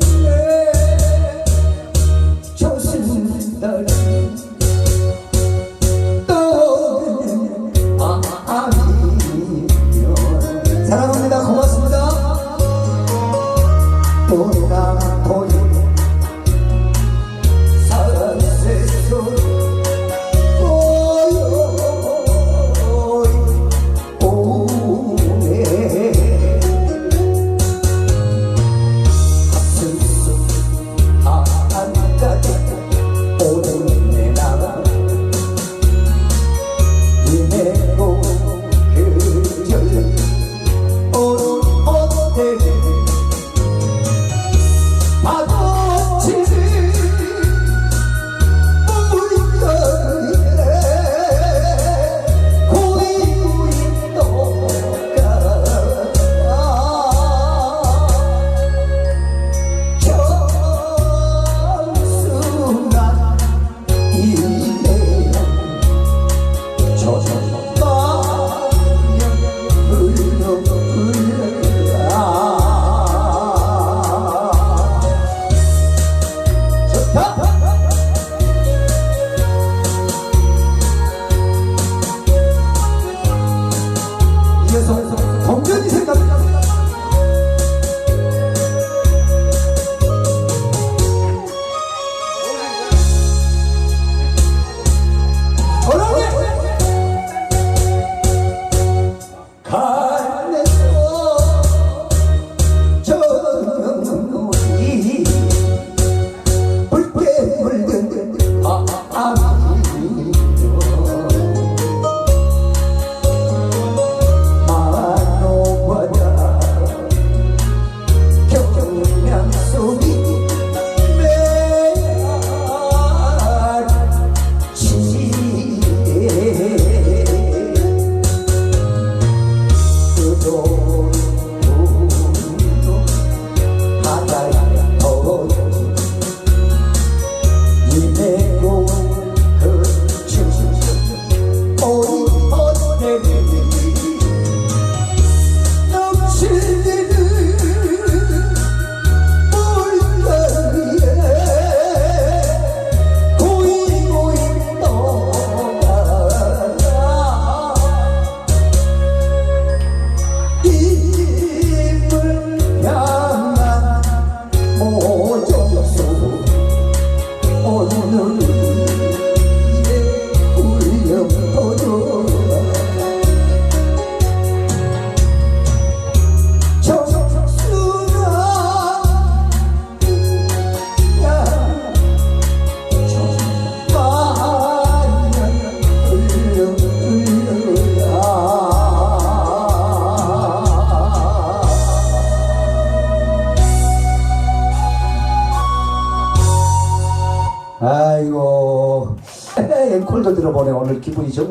조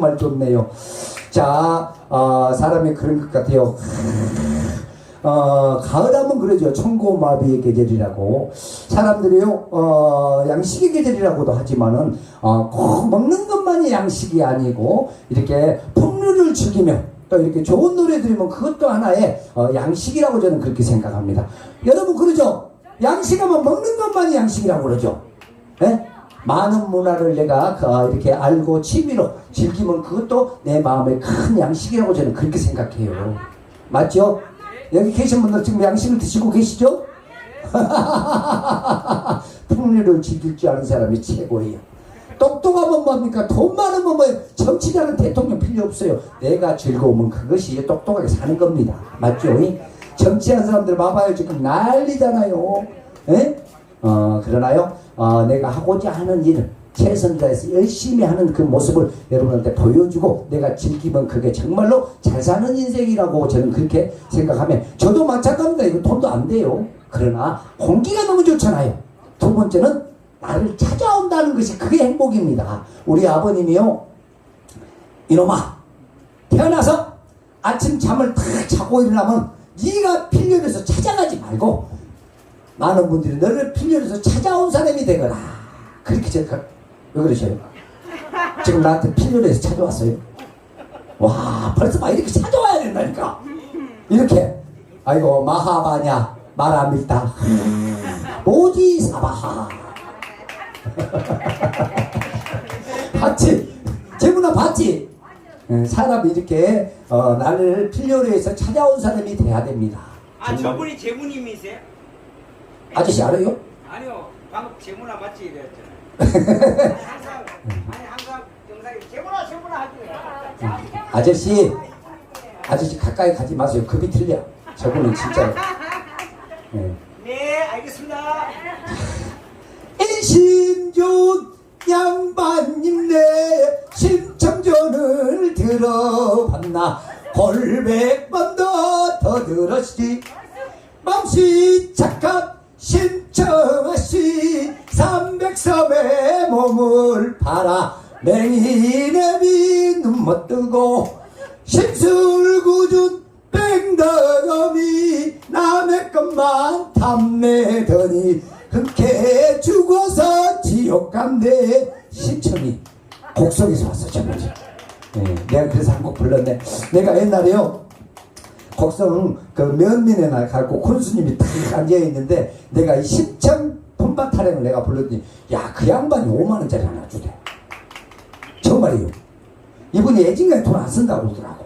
정말 좋네요 자 어, 사람이 그런 것 같아요 어, 가을하면 그러죠. 청고마비의 계절이라고. 사람들이요, 어, 양식의 계절이라고도 하지만은, 어, 꼭 먹는 것만이 양식이 아니고, 이렇게 풍류를 즐기며, 또 이렇게 좋은 노래 들으면 그것도 하나의 어, 양식이라고 저는 그렇게 생각합니다. 여러분, 그러죠? 양식하면 먹는 것만이 양식이라고 그러죠? 예? 많은 문화를 내가 어, 이렇게 알고 취미로 즐기면 그것도 내 마음의 큰 양식이라고 저는 그렇게 생각해요. 맞죠? 여기 계신 분들 지금 양식을 드시고 계시죠? 풍류를 즐길 줄 아는 사람이 최고예요. 똑똑하면 뭡니까? 돈 많으면 뭐 정치자는 대통령 필요 없어요. 내가 즐거우면 그것이 똑똑하게 사는 겁니다. 맞죠? 정치하는 사람들 봐봐요. 지금 난리잖아요. 에? 어, 그러나요? 어, 내가 하고자 하는 일을 최선을 다해서 열심히 하는 그 모습을 여러분한테 보여주고 내가 즐기면 그게 정말로 잘 사는 인생이라고 저는 그렇게 생각하면 저도 마찬가지입니다. 이거 돈도 안 돼요. 그러나 공기가 너무 좋잖아요. 두 번째는 나를 찾아온다는 것이 그게 행복입니다. 우리 아버님이요. 이놈아 태어나서 아침 잠을 탁 자고 일어나면 네가 필요해서 찾아가지 말고 많은 분들이 너를 필요해서 찾아온 사람이 되거라. 그렇게 생각. 왜 그러셔요? 지금 나한테 필요해서 찾아왔어요. 와 벌써 막 이렇게 찾아와야 된다니까. 이렇게 아이고 마하바냐 마라밀다 오지 사바하 봤지? 재문아 봤지? 예, 사람이 이렇게 어, 나를 필요로 해서 찾아온 사람이 돼야 됩니다. 아. 저분이 재문님이세요? 아저씨 알아요? 아니요 방금 재문아 맞지 이랬잖아요 항상 아니 항상 영상에 재문아 재문아 하지 아저씨 아저씨 가까이 가지 마세요. 급이 틀려. 저분은 진짜 예. 네 알겠습니다 일심 좋은 양반님 내 신청전을 들어봤나 골백번 더, 더 들었지 맘씨 착한 신청하시 삼백섬에 몸을 팔아 맹인애비 눈못 뜨고 심술구준 뺑덕어미 남의 것만 탐내더니 흔쾌 죽어서 지옥 간대 신청이 곡성에서 왔어 저번에 예, 내가 그래서 한 곡 불렀네. 내가 옛날에요 곡성 그 면민의 날 가고 콘수님이 딱 앉아 있는데 내가 이 신청 품바 타령을 내가 불렀더니 야 그 양반이 5만 원짜리 하나 주대. 정말이에요. 이분이 애진간에 돈 안 쓴다고 그러더라고.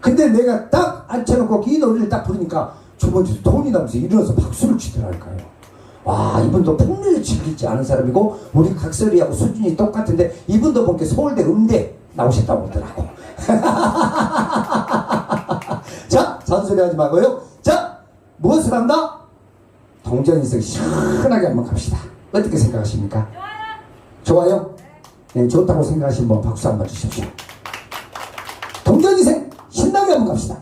근데 내가 딱 앉혀놓고 이 노래를 딱 부르니까 주머니에서 돈이 나면서 일어나서 박수를 치더라니까요. 와 이분도 풍류를 즐기지 않은 사람이고 우리 각설이하고 수준이 똑같은데 이분도 보니까 서울대 음대 나오셨다고 그러더라고. 자 잔소리 하지 말고요 자 무엇을 한다? 동전 인생 시원하게 한번 갑시다 어떻게 생각하십니까? 좋아요? 네, 좋다고 생각하시는 분 박수 한번 주십시오 동전 인생 신나게 한번 갑시다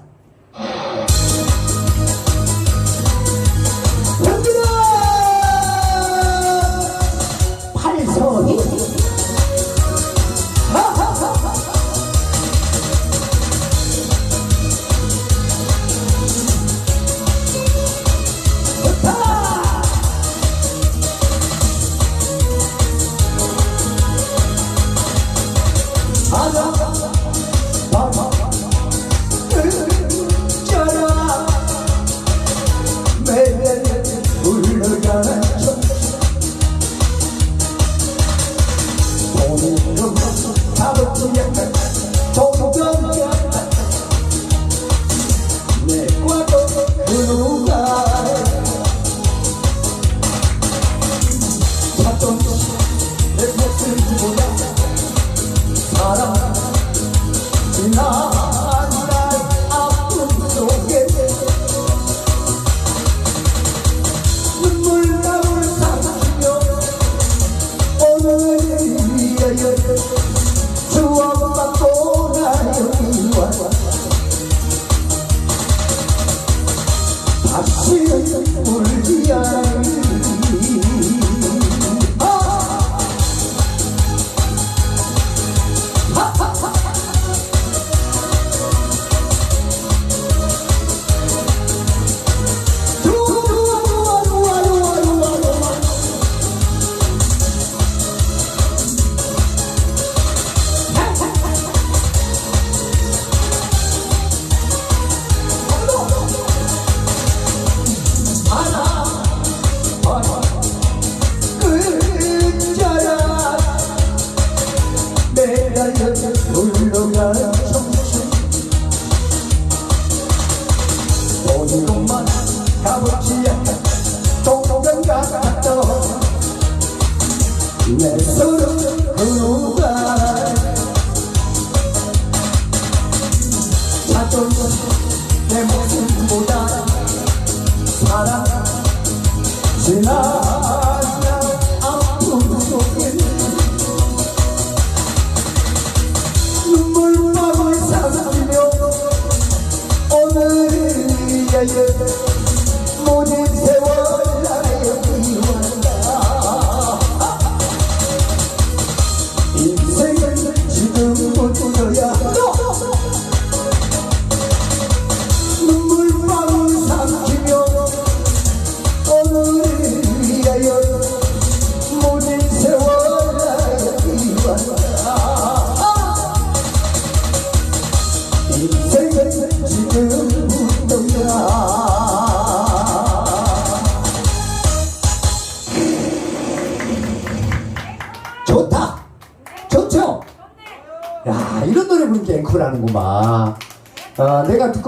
위하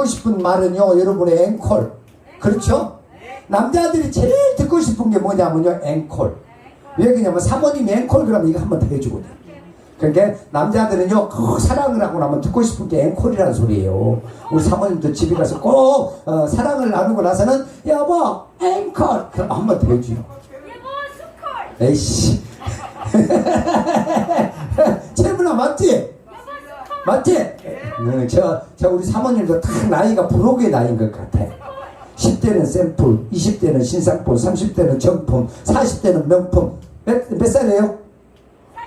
듣고 싶은 말은요, 여러분의 앵콜. 그렇죠? 남자들이 제일 듣고 싶은 게 뭐냐면요, 앵콜. 왜 그러냐면 사모님이 앵콜 그러면 이거 한번 더 해주거든. 그러니까 남자들은요, 그 사랑을 하고 나면 듣고 싶은 게 앵콜이라는 소리예요. 우리 사모님도 집에 가서 꼭 어, 사랑을 나누고 나서는 여보, 앵콜! 그럼 한번 더 해줘요. 에이씨. 채문아 맞지? 맞지? 응, 저, 저 우리 사모님도 다 나이가 부록의 나이인 것 같아. 10대는 샘플, 20대는 신상품, 30대는 정품, 40대는 명품. 몇, 몇 살이에요?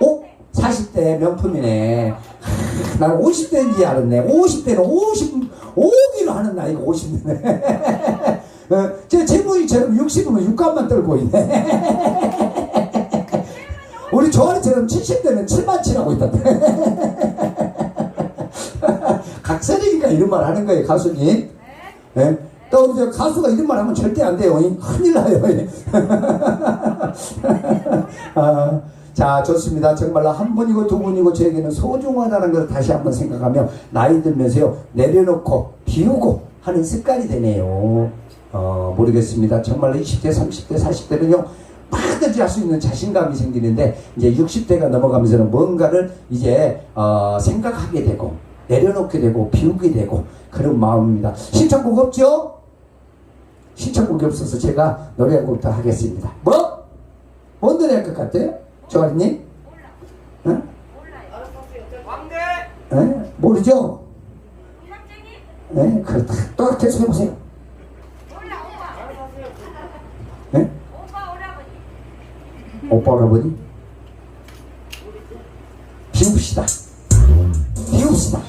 오? 40대 명품이네. 하, 난 50대인 지 알았네. 50대는 50, 5기로 하는 나이가 50대네. 어, 제 재물이처럼 60이면 육감만 떨고 있네. 우리 조아리처럼 70대는 7만 치라고 있던데. 각설이니까 이런 말 하는 거예요, 가수님. 예? 또저 가수가 이런 말 하면 절대 안 돼요. 이 큰일 나요. 예. 아, 자, 좋습니다. 정말로 한 분이고 두 분이고 저에게는 소중하다는 것을 다시 한번 생각하며 나이 들면서요, 내려놓고 비우고 하는 습관이 되네요. 어, 모르겠습니다. 정말로 20대, 30대, 40대는요, 뭐든지 할수 있는 자신감이 생기는데 이제 60대가 넘어가면서는 뭔가를 이제 어, 생각하게 되고 내려놓게 되고 비우게 되고 그런 마음입니다. 신청곡 없죠? 신청곡이 없어서 제가 노래 한곡더 하겠습니다. 뭐? 뭔 노래 할 것 같아요? 조아리님? 응? 왕대 응? 모르죠? 네, 그렇다. 또 계속 해보세요. 네? 오빠 오라버니 비웁시다 비웁시다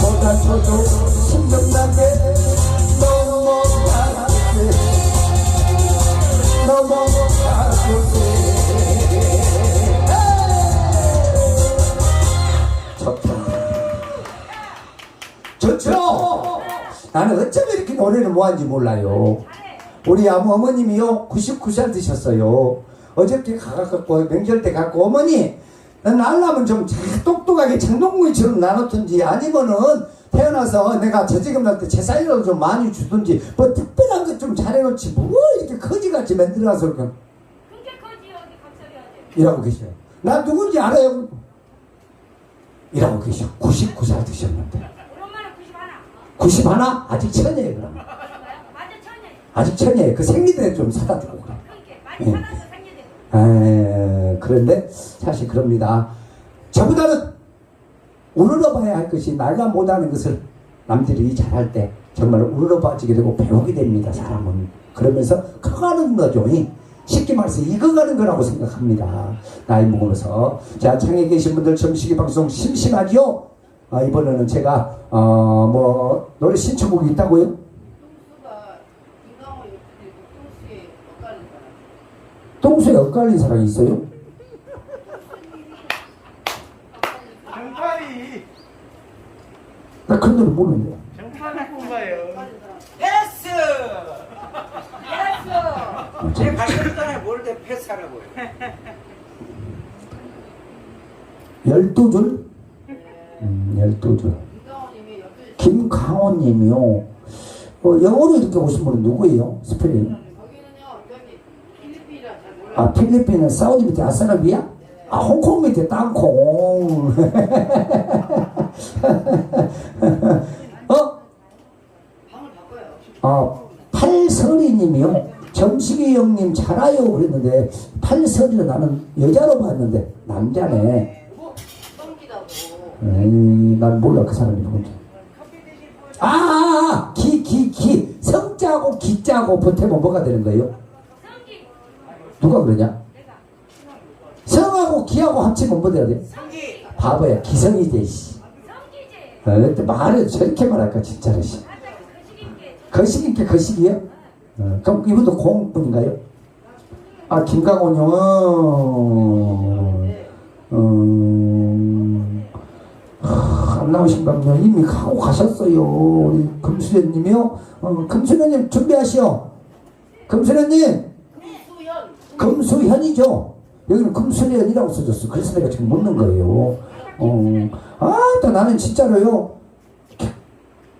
보다 저도 신명나게 넘어가게 넘어가게. 저 나는 어쩜 이렇게 노래를 못하는지 몰라요. 우리 아무 어머님이요 99살 드셨어요. 어저께 가갖고 명절 때 갖고 어머니 난 알라면 좀잘 똑똑하게 장동구이처럼 나눴든지 아니면은 태어나서 내가 저지금 날때 제사이라도 좀 많이 주든지 뭐 특별한 것 좀 잘해놓지 뭐 이렇게 거지같이 만들어놔서 그렇게 그게 거지 여기 각설해야 돼. 이라고 계셔요. 나 누군지 알아요? 이라고 계셔. 99살 드셨는데. 우리 엄마는 91. 90 하나? 아직 천이에요 그럼. 아직 천이에요. 그 생리대 좀 사다 주고 그래. 그러니까 많이 살아서 생겨야 돼. 에, 그런데 사실 그럽니다. 저보다는 우러러 봐야 할 것이 말과 못하는 것을 남들이 잘할 때 정말 우러러 봐지게 되고 배우게 됩니다. 사람은 그러면서 커가는 거죠. 이. 쉽게 말해서 익어가는 거라고 생각합니다. 나이 먹으면서 자 창에 계신 분들 점심기 방송 심심하죠? 아, 이번에는 제가 어, 뭐 노래 신청곡이 있다고요? 사람. 똥수에 엇갈린 사람이 있어요? 정팔이 나 그런 노래 모르는데. 정팔이 뽑아요. 패스. 어, 저- 제 발전단에 모를 때 패스하라고요. 열두 줄? 음, 열두 줄. 옆에 김강호님이요. 어, 영어로 이렇게 오신 분은 누구예요? 몰라. 아, 필리핀은 사우디 밑에 아사라비아? 아, 홍콩 밑에 땅콩. 어? 아, 팔설이님이요. 점식이 형님 잘 와요 그랬는데 팔설이를 나는 여자로 봤는데 남자네. 뭐 똥기다고. 에이, 난 몰라 그 사람이 누군지. 아, 아, 아, 기, 기, 기. 성자고 기자고 보태면 뭐가 되는 거예요? 누가 그러냐? 성하고 기하고 합치면 뭐 돼야 돼? 바보야, 기성이 돼, 씨. 어, 말을 저렇게 말할까, 진짜로, 거식 있게. 거식이에요? 어, 그럼 이분도 공분인가요? 아, 김강원 형은, 네. 음, 하, 안 나오신 분요 이미 가고 가셨어요. 우리 금수련님이요. 어, 금수련님 준비하시오. 금수련님, 금수현. 금수현이죠. 여기는 금수련이라고 써졌어. 그래서 내가 지금 묻는 거예요. 어, 아, 또 나는 진짜로요.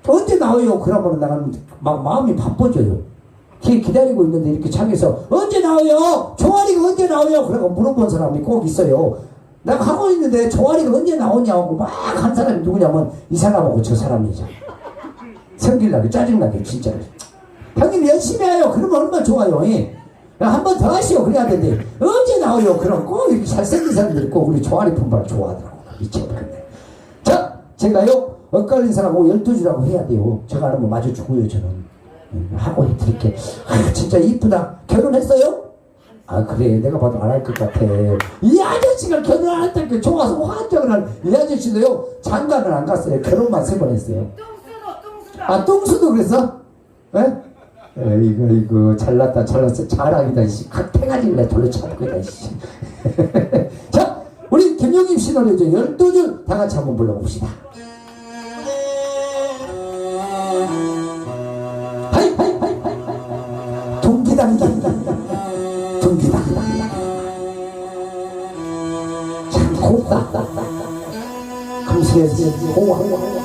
언제 나와요? 그러면 나는 막 마음이 바빠져요. 기, 기다리고 있는데 이렇게 창에서 언제 나와요? 종아리가 언제 나와요? 그러고 물어본 사람이 꼭 있어요. 내가 하고 있는데 종아리가 언제 나오냐고 막 한 사람이 누구냐면 이 사람하고 저 사람이죠. 성질나게 짜증나게 진짜로. 형님 열심히 해요. 그러면 얼마나 좋아요. 한 번 더 하시오. 그래야 되는데 언제 나와요? 그럼 꼭 이렇게 잘생긴 사람들이 꼭 우리 종아리 품바를 좋아하더라고. 미쳐버렸네. 자, 제가요 엇갈린 사람하고 열두 주라고 해야 돼요. 제가 하는 거 맞아 주고요 저는. 음, 하고 해드릴게. 아, 진짜 이쁘다. 결혼했어요? 아 그래 내가 봐도 안 할 것 같아 이 아저씨가 결혼 안 했다니까 좋아서 환장을 한 이 아저씨도요 장가는 안 갔어요 결혼만 세 번 했어요. 아 똥수도 그랬어? 에? 이거 이거 잘났다 잘났어 자랑이다 씨 태가지를 내 돌려 쳐먹겠다 씨. 자 김용임 씨 노래죠 열두 줄 다 같이 한번 불러봅시다. 하이 하이 하이 하이 동기당당 동기당당 참 곱다 호와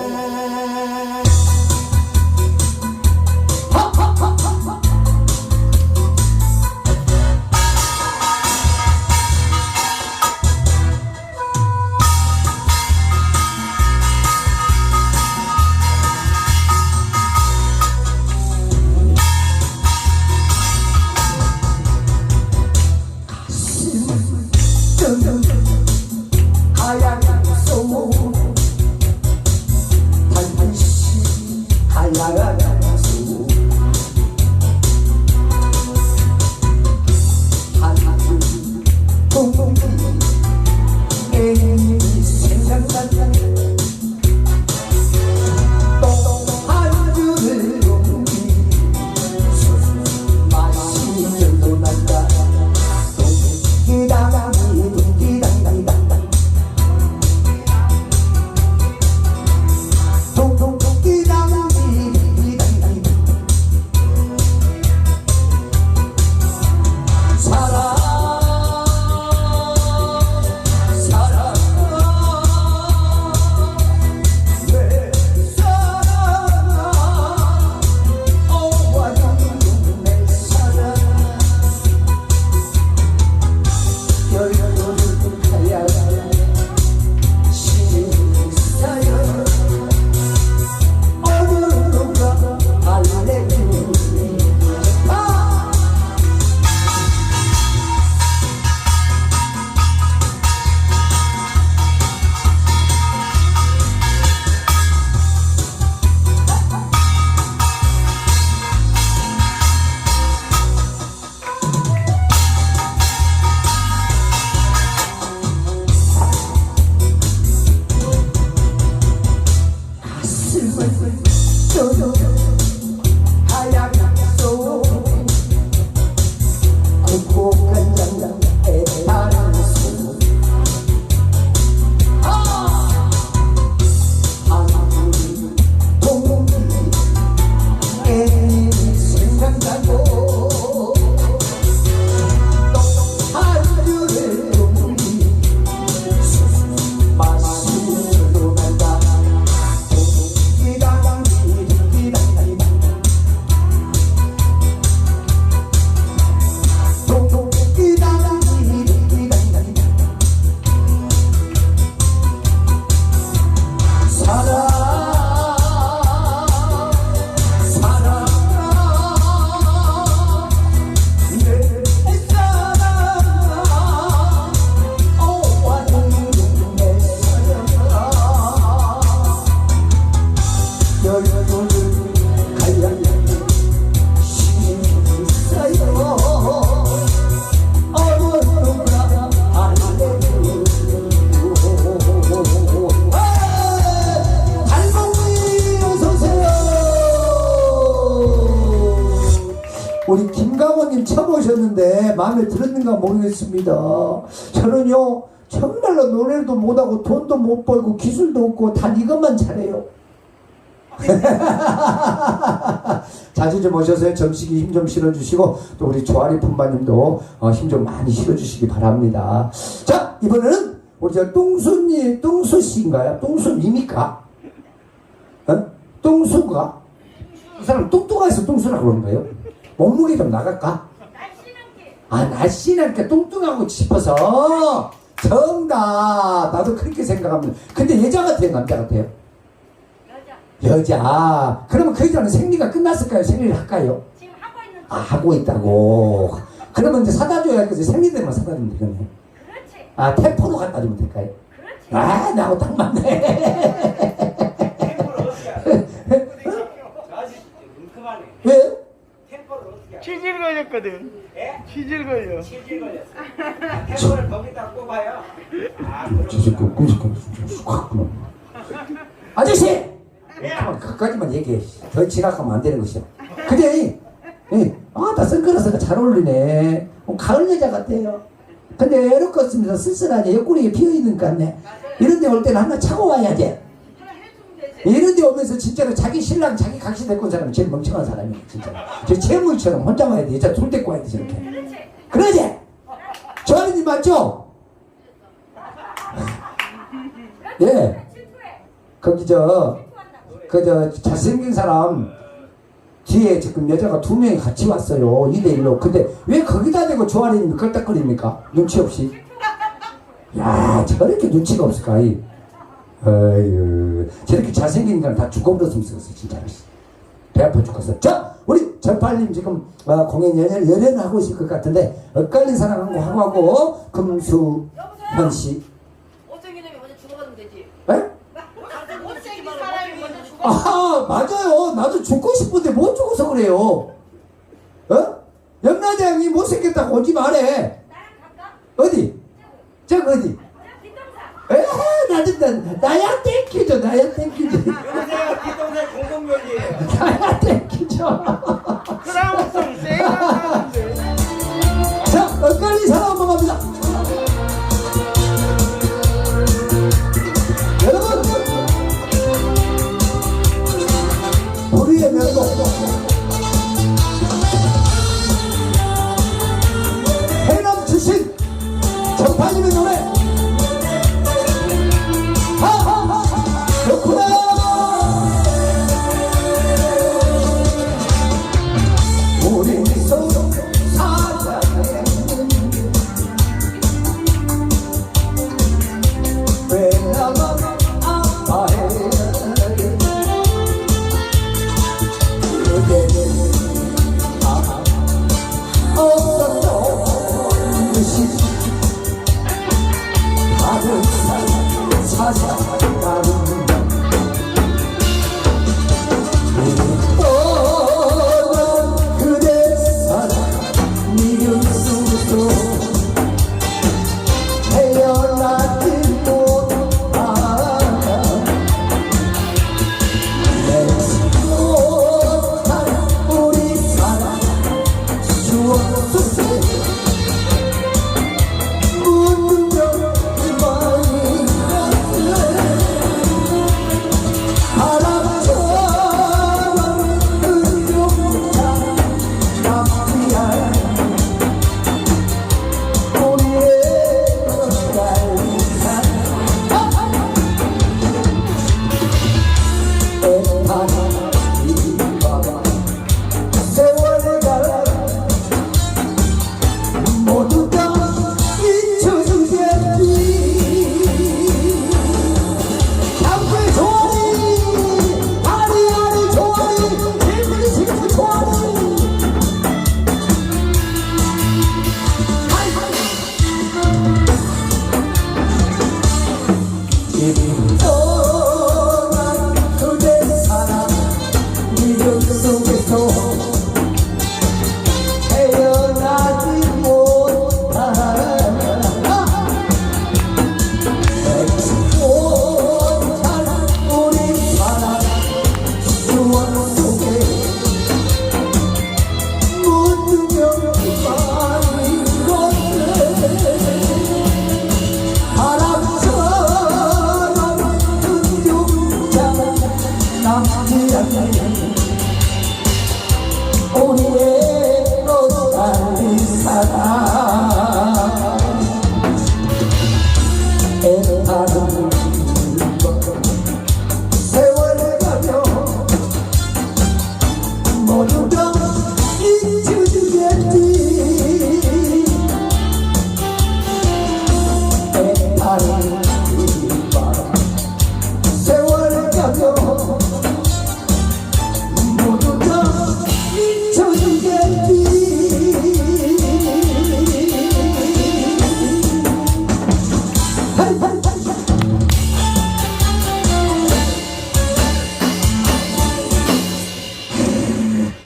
마음에 들었는가 모르겠습니다. 저는요 정말로 노래도 못하고 돈도 못 벌고 기술도 없고 단 이것만 잘해요. 자주 좀 오셔서 점식이 힘 좀 실어주시고 또 우리 조아리 품바님도 어, 힘좀 많이 실어주시기 바랍니다. 자 이번에는 우리 저 똥수님 똥수 씨인가요? 똥수님입니까? 어? 똥수가 이 사람 뚱뚱해서 똥수라고 그러는 거예요? 몸무게 좀 나갈까? 아 날씬하니까 뚱뚱하고 싶어서 정답 나도 그렇게 생각합니다. 근데 여자 같아요 남자 같아요? 여자. 여자. 그러면 그 여자는 생리가 끝났을까요? 생리를 할까요? 지금 하고 있는 아, 하고 있다고. 그러면 이제 사다 줘야 겠지. 생리되면 사다 주면 되겠네. 그렇지. 아, 템포로 갖다 주면 될까요? 그렇지. 아, 나하고 딱 맞네. 템포를 어떻게 알아? 저 아저씨 은큼하네. 왜? 템포를 어떻게 알아? 치질 걸렸거든. 예? 치질 걸려. 실질 걸렸어. 아, 템포를 거기다 꼽아요. 아, 저 새끼 그렇구나. 끔찍하게 확 끊어. 아저씨! 그까지만 얘기해. 더 지나가면 안 되는 것이야. 근데, 이, 아, 나 선글라스가 잘 어울리네. 어, 가을 여자 같아요. 근데 에어컨 쓸쓸하게 옆구리에 비어있는 것 같네. 이런 데 올 때는 하나 차고 와야지. 이런 데 오면서 진짜로 자기 신랑, 자기 각시 데리고 온 사람이 제일 멍청한 사람이야, 진짜. 저 재물처럼 혼자 와야 돼. 여자 둘 데리고 와야 돼, 저렇게. 그러지? 조아리님 맞죠? 예. 거기 저. 그 저 잘생긴 사람 뒤에 지금 여자가 두 명이 같이 왔어요. 2대1로. 근데 왜 거기다 대고 조아리님 걸딱거립니까? 눈치 없이. 야, 저렇게 눈치가 없을까? 이. 아유, 저렇게 잘생긴 인간 다 죽어버렸으면 좋겠어, 진짜로. 배 아파 죽겠어. 자, 우리 전팔님 지금 어, 공연 연연, 연연을 하고 있을 것 같은데, 엇갈린 사랑 한곡 하고 하고, 금수현 씨. 못생긴 놈이 먼저 죽어가면 되지. 에? 못생긴 사람이 먼저 죽어. 아 맞아요 나도 죽고 싶은데 못 죽어서 그래요 어? 염라대왕이 못생겼다고 오지 말해 나랑 갈까? 어디? 저 어디? 나, 나야 땡큐죠 나야 땡큐죠 여보세요, 기동생 공동묘지예요. 나야 땡큐죠